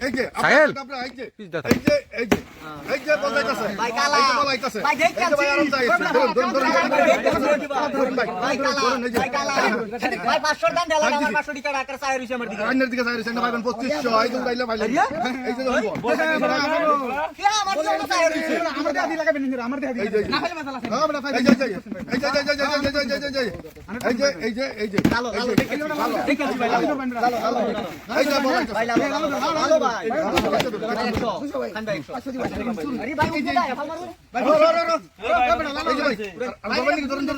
এই যে সাহেল এই যে এই যে এই যে এই যে বলাইতাছে ভাই কালা বলাইতাছে ভাই দেখ কাছে ধরুন ধরুন এই যে এই যে এই যে আরও ধরুন আরও ধরুন দেখতে ধরুন হ্যাঁ, এই যে আপনার কাট ডাবরা এই বল এই যে বল বাইরে বাইরে কি করতা তুই বল দেখ আমি ভাই এই যে দেখুন এই যে দেখুন এই যে এই যে এই যে এই যে এই যে এই যে সাহেল। আপনার ডাবরা এই যে এই যে এই যে এই যে বল যাইতাছে ভাই কালা। এই যে বল আইতাছে ভাই দেখ এই যে ভাই আরাম যাইছে ধরুন ধরুন ধরুন ধরুন ভাই ভাই কালা ধরুন এই যে ভাই কালা ভাই 500 দান দেলা আমার 500 টাকা টাকা চাই রইছে আমার দিকে আইনের দিকে চাইছে না ভাইবেন 2500 এই যে উড়াইলে ভাইলে এই যে দেখুন বল কি আমার জন্য চাই রইছে আমার দেয়া দিলা কেন আমার দেয়া এই যে না ভাই মাসালা এই যে এই যে এই যে এই যে এই যে এই যে এই যে এই যে এই যে এই যে লালো লালো দেখে লালো দেখে ভাই লালো এই যে বল ভাই লালো লালো ভাই ভাই 100 খান ভাই 100 আরে ভাই উঠে যায় ফাল মারুন ভাই রো রো রো এই যে ভাই আর বাবা নাকি ধরুন ধরুন ধরুন এই যে ভাই নাই এই যে ভাই বল জাদু মন্ত্র আছে নাকি কিচ্ছু মন্ত্র নাই এর নাম হলো জাস্তি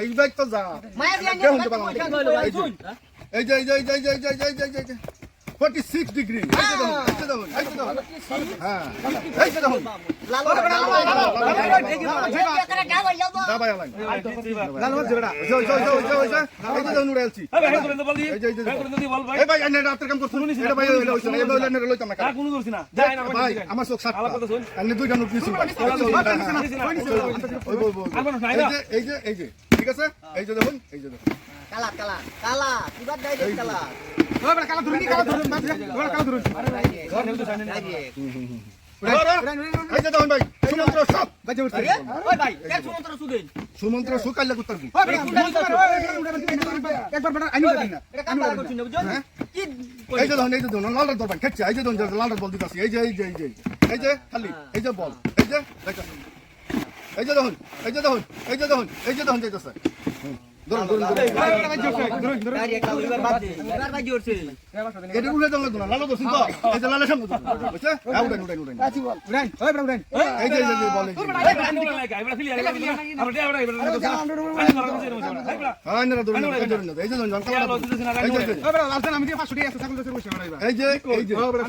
এই বাইক তো যা। মায়াদির এই যে এই যে এই যে এই যে এই যে। ফর্টি সিক্স ডিগ্রি আমার চোখ সাত দুইটা নোট দিয়েছিল এই যে এই যে এই যে ঠিক আছে এই যে দেখুন এই যে দেখুন কালা কালা কালা কিবার দাই দেখ কালা ধর বড় কালা ধরুন কালা ধরুন বাদ ধর কালা ধরুন আরে ভাই ধর নেল তো সামনে নাই সুমন্ত্র সুকাল্লা কুত্তার একবার বেটা আইনি পারি না এই যে ধন এই যে ধন লাল দরবার খেচ্ছে এই যে ধন লাল বল দিতে এই যে এই যে এই যে এই যে খালি এই যে বল এই যে এই যে ধন এই যে ধন এই যে ধন এই যে ধন এই যে ধন যাইতেছে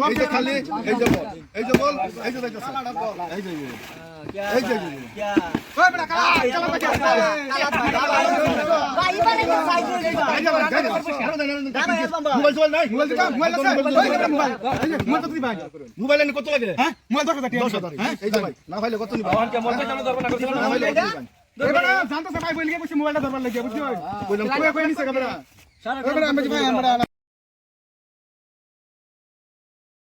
এই যে খালি এই যে বল এই যে এই যে এই যে মোবাইল কত লাগে মোবাইল না আমি